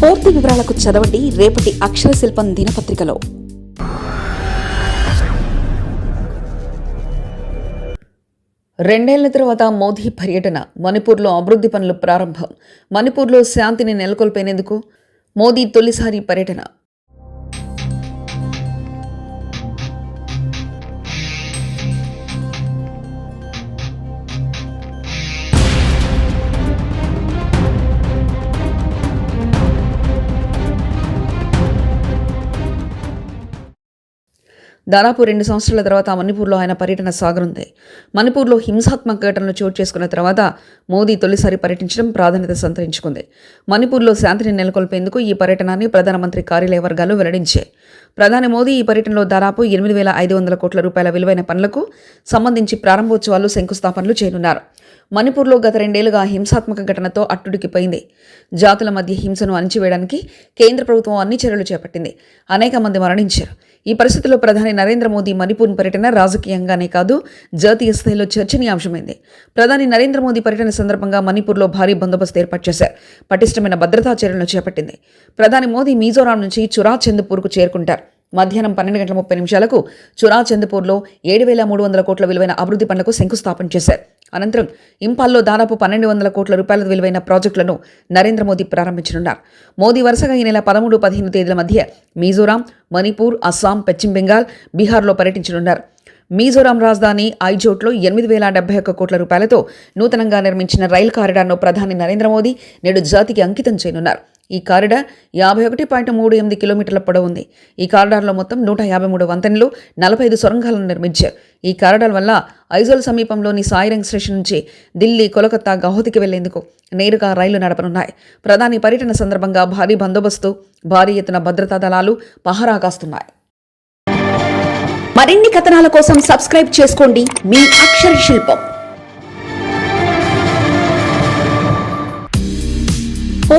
పూర్తి వివరాలకు చదవండి రేపటి అక్షర శిల్పం దినపత్రికలో. రెండేళ్ళ తర్వాత మోదీ పర్యటన మణిపూర్లో అభివృద్ధి పనులు ప్రారంభం. మణిపూర్లో శాంతిని నెలకొల్పేందుకు మోదీ తొలిసారి పర్యటన. దాదాపు రెండు సంవత్సరాల తర్వాత మణిపూర్లో ఆయన పర్యటన సాగనుంది. మణిపూర్లో హింసాత్మక ఘటనలు చోటు చేసుకున్న తర్వాత మోదీ తొలిసారి పర్యటించడం ప్రాధాన్యత సంతరించుకుంది. మణిపూర్లో శాంతిని నెలకొల్పేందుకు ఈ పర్యటనాన్ని ప్రధానమంత్రి కార్యాలయ వర్గాలు వెల్లడించాయి. ప్రధాని మోదీ ఈ పర్యటనలో దాదాపు ఎనిమిది వేల ఐదు వందల కోట్ల రూపాయల విలువైన పనులకు సంబంధించి ప్రారంభోత్సవాలు శంకుస్థాపనలు చేయనున్నారు. మణిపూర్లో గత రెండేళ్ళుగా హింసాత్మక ఘటనతో అట్టుడికిపోయింది. జాతుల మధ్య హింసను అణిచివేయడానికి కేంద్ర ప్రభుత్వం అన్ని చర్యలు చేపట్టింది. అనేక మంది మరణించారు. ఈ పరిస్థితుల్లో ప్రధాని నరేంద్ర మోదీ మణిపూర్ పర్యటన రాజకీయంగానే కాదు జాతీయ స్థాయిలో చర్చనీయాంశమైంది. ప్రధాని నరేంద్ర మోదీ పర్యటన సందర్భంగా మణిపూర్లో భారీ బందోబస్తు ఏర్పాటు చేశారు. పటిష్టమైన భద్రతా చర్యలను చేపట్టింది. ప్రధాని మోదీ మిజోరాం నుంచి చురాచంద్పూర్కు చేరుకుంటారు. మధ్యాహ్నం పన్నెండు గంటల ముప్పై నిమిషాలకు చురాచందపూర్లో ఏడు వేల మూడు వందల కోట్ల విలువైన అభివృద్ధి పనులకు శంకుస్థాపన చేశారు. అనంతరం ఇంపాల్లో దాదాపు పన్నెండు వందల కోట్ల రూపాయల విలువైన ప్రాజెక్టులను నరేంద్ర మోదీ ప్రారంభించనున్నారు. మోదీ వరుసగా ఈ నెల పదమూడు పదిహేను తేదీల మధ్య మిజోరాం మణిపూర్ అస్సాం పశ్చిమ బెంగాల్ బీహార్లో పర్యటించనున్నారు. మిజోరాం రాజధాని ఐజోట్లో ఎనిమిది వేల డెబ్బై ఒక్క కోట్ల రూపాయలతో నూతనంగా నిర్మించిన రైలు కారిడార్ను ప్రధాని నరేంద్ర మోదీ నేడు జాతికి అంకితం చేయనున్నారు. ఈ కారిడార్ యాభై ఒకటి పాయింట్ మూడు ఎనిమిది కిలోమీటర్ల పొడవు ఉంది. ఈ కారిడార్లో మొత్తం నూట యాభై మూడు వంతెనలు నలభై ఐదు సొరంగాలను నిర్మించారు. ఈ కారిడార్ వల్ల ఐజోల్ సమీపంలోని సాయిరంగ్ స్టేషన్ నుంచి ఢిల్లీ కోలకత్తా గౌహతికి వెళ్ళేందుకు నేరుగా రైళ్ళు నడపనున్నాయి. ప్రధాని పర్యటన సందర్భంగా భారీ బందోబస్తు భారీ ఎత్తున భద్రతా దళాలు పహరా కాస్తున్నాయి. మరిన్ని కథనాల కోసం సబ్స్క్రైబ్ చేసుకోండి. మీ అక్షర శిల్పం.